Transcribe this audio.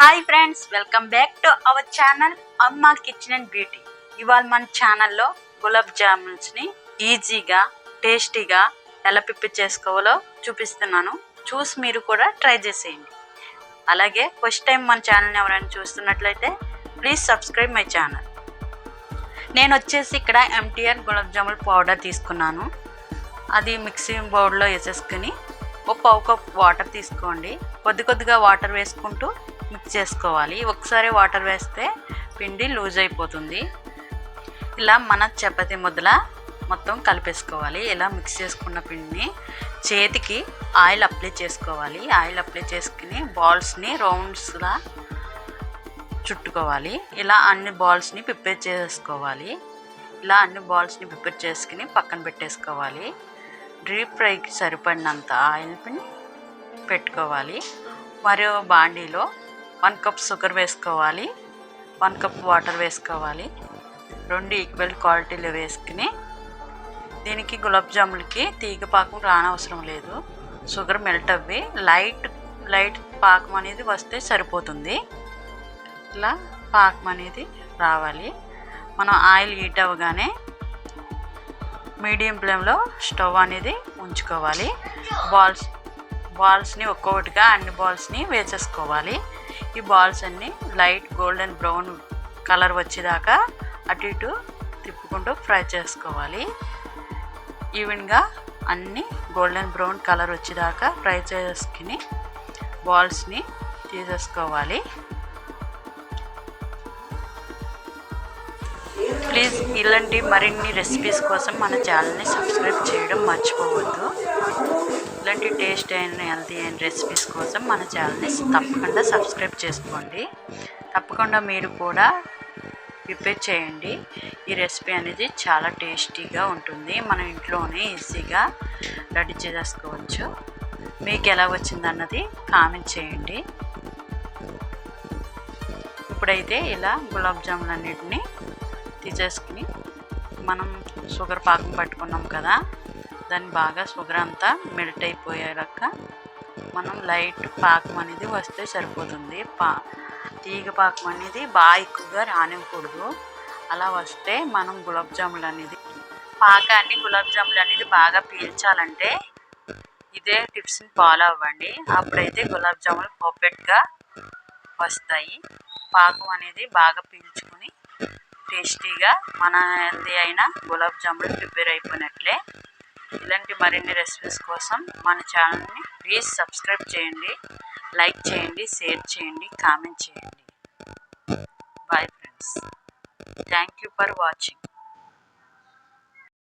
Hi friends welcome back to our channel అమ్మ kitchen and beauty ఇవాళ మన ఛానల్లో గులాబ్ జామున్స్ని ఈజీగా టేస్టీగా ఎలా పిప్పి చేసుకోవాలో చూపిస్తున్నాను. చూసి మీరు కూడా ట్రై చేసేయండి. అలాగే ఫస్ట్ టైం మన ఛానల్ని ఎవరైనా చూస్తున్నట్లయితే ప్లీజ్ సబ్స్క్రైబ్ మై ఛానల్ నేను వచ్చేసి ఇక్కడ ఎంటీఆర్ గులాబ్ జామున్ పౌడర్ తీసుకున్నాను. అది మిక్సీ బౌల్లో వేసేసుకుని ఒక పావు కప్ వాటర్ తీసుకోండి. కొద్ది కొద్దిగా వాటర్ వేసుకుంటూ మిక్స్ చేసుకోవాలి. ఒకసారి వాటర్ వేస్తే పిండి లూజ్ అయిపోతుంది. ఇలా మన చపాతి ముద్దల మొత్తం కలిపేసుకోవాలి. ఇలా మిక్స్ చేసుకున్న పిండిని చేతికి ఆయిల్ అప్లై చేసుకోవాలి. ఆయిల్ అప్లై చేసుకుని బాల్స్ని రౌండ్స్గా చుట్టుకోవాలి. ఇలా అన్ని బాల్స్ని ప్రిపేర్ చేసుకోవాలి. ఇలా అన్ని బాల్స్ని ప్రిపేర్ చేసుకుని పక్కన పెట్టేసుకోవాలి. డీప్ ఫ్రైకి సరిపడినంత ఆయిల్ని పెట్టుకోవాలి. మరియు బాండీలో వన్ కప్ షుగర్ వేసుకోవాలి వన్ కప్ వాటర్ వేసుకోవాలి రెండు ఈక్వల్ క్వాలిటీలో వేసుకుని దీనికి గులాబ్ జాములకి తీగ పాకం రానవసరం లేదు. షుగర్ మెల్ట్ అవ్వి లైట్ లైట్ పాకం అనేది వస్తే సరిపోతుంది. ఇలా పాకం అనేది రావాలి. మనం ఆయిల్ హీట్ అవ్వగానే మీడియం ఫ్లేమ్లో స్టవ్ అనేది ఉంచుకోవాలి. బాల్స్ బాల్స్ని ఒక్కొక్కటిగా అన్ని బాల్స్ని వేసేసుకోవాలి. ఈ బాల్స్ అన్నీ లైట్ గోల్డెన్ బ్రౌన్ కలర్ వచ్చేదాకా అటు ఇటు తిప్పుకుంటూ ఫ్రై చేసుకోవాలి. ఈవెన్గా అన్నీ గోల్డెన్ బ్రౌన్ కలర్ వచ్చేదాకా ఫ్రై చేసుకుని బాల్స్ని తీసేసుకోవాలి. ప్లీజ్ ఇలాంటి మరిన్ని రెసిపీస్ కోసం మన ఛానల్ని సబ్స్క్రైబ్ చేయడం మర్చిపోవద్దు. ఇలాంటి టేస్ట్ అయిన హెల్తీ అయిన రెసిపీస్ కోసం మన ఛానల్ని తప్పకుండా సబ్స్క్రైబ్ చేసుకోండి. తప్పకుండా మీరు కూడా ప్రిపేర్ చేయండి. ఈ రెసిపీ అనేది చాలా టేస్టీగా ఉంటుంది. మన ఇంట్లోనే ఈజీగా రెడీ చేసుకోవచ్చు. మీకు ఎలా వచ్చిందన్నది కామెంట్ చేయండి. ఇప్పుడైతే ఇలా గులాబ్ జాములు అన్నిటిని తీసేసుకుని మనం షుగర్ పాకం పట్టుకున్నాం కదా. దాన్ని బాగా షుగర్ అంతా మెల్ట్ అయిపోయాక మనం లైట్ పాకం అనేది వస్తే సరిపోతుంది. పా తీగ పాకం అనేది బాగా ఎక్కువగా రానివ్వకూడదు. అలా వస్తే మనం గులాబ్ జాములు అనేది పాకాన్ని గులాబ్ జాములు అనేది బాగా పీల్చాలంటే ఇదే టిప్స్ని ఫాలో అవ్వండి. అప్పుడైతే గులాబ్ జాములు పర్ఫెక్ట్గా వస్తాయి. పాకం అనేది బాగా పీల్చుకుని టేస్టీగా మన హెల్తీ అయిన గులాబ్ జాములు ప్రిపేర్ అయిపోయినట్లే ఇలాంటి మరిన్ని రెసిపీస్ కోసం మన ఛానల్ని ప్లీజ్ సబ్స్క్రైబ్ చేయండి లైక్ చేయండి షేర్ చేయండి కామెంట్ చేయండి. Bye friends thank you for watching